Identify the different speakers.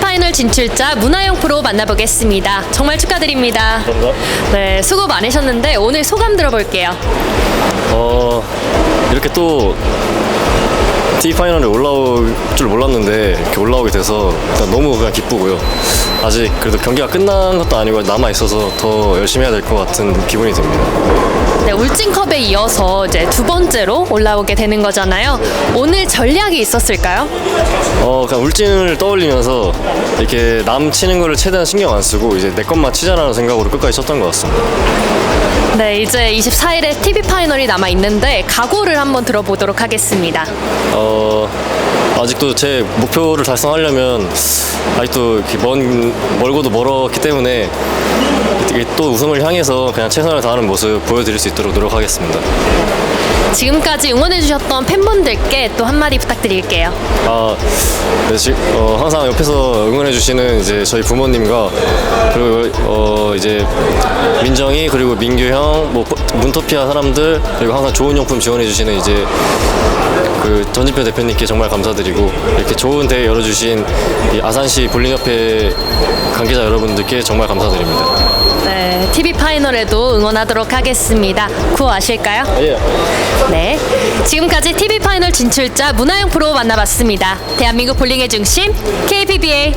Speaker 1: 파이널 진출자 문하영 프로 만나보겠습니다. 정말 축하드립니다.
Speaker 2: 감사합니다.
Speaker 1: 네, 수고 많으셨는데 오늘 소감 들어볼게요.
Speaker 2: 어 이렇게 또 T 파이널에 올라올 줄 몰랐는데 이렇게 올라오게 돼서 일단 너무 그냥 기쁘고요. 아직 그래도 경기가 끝난 것도 아니고 남아 있어서 더 열심히 해야 될 것 같은 기분이 듭니다.
Speaker 1: 네, 울진컵에 이어서 이제 두 번째로 올라오게 되는 거잖아요. 오늘 전략이 있었을까요?
Speaker 2: 어 그냥 울진을 떠올리면서 이렇게 남 치는 거를 최대한 신경 안 쓰고 이제 내 것만 치자라는 생각으로 끝까지 쳤던 것 같습니다.
Speaker 1: 네, 이제 24일에 TV 파이널이 남아 있는데 각오를 한번 들어보도록 하겠습니다.
Speaker 2: 어 아직도 제 목표를 달성하려면 아직도 이렇게 먼 멀고도 멀었기 때문에 또 우승을 향해서 그냥 최선을 다하는 모습 보여드릴 수 있도록 노력하겠습니다.
Speaker 1: 지금까지 응원해주셨던 팬분들께 또 한마디 부탁드릴게요.
Speaker 2: 아, 네, 지, 어, 항상 옆에서 응원해주시는 이제 저희 부모님과 그리고 어, 이제 민정이 그리고 민규 형, 뭐 문토피아 사람들 그리고 항상 좋은 용품 지원해주시는 이제 그 전진표 대표님께 정말 감사드리고 이렇게 좋은 대회 열어주신 이 아산시 볼링협회 관계자 여러분들께 정말 감사드립니다.
Speaker 1: 네, TV 파이널에도 응원하도록 하겠습니다. 구호하실까요?
Speaker 2: 예.
Speaker 1: 네. 지금까지 TV 파이널 진출자 문하영 프로 만나봤습니다. 대한민국 볼링의 중심 KPBA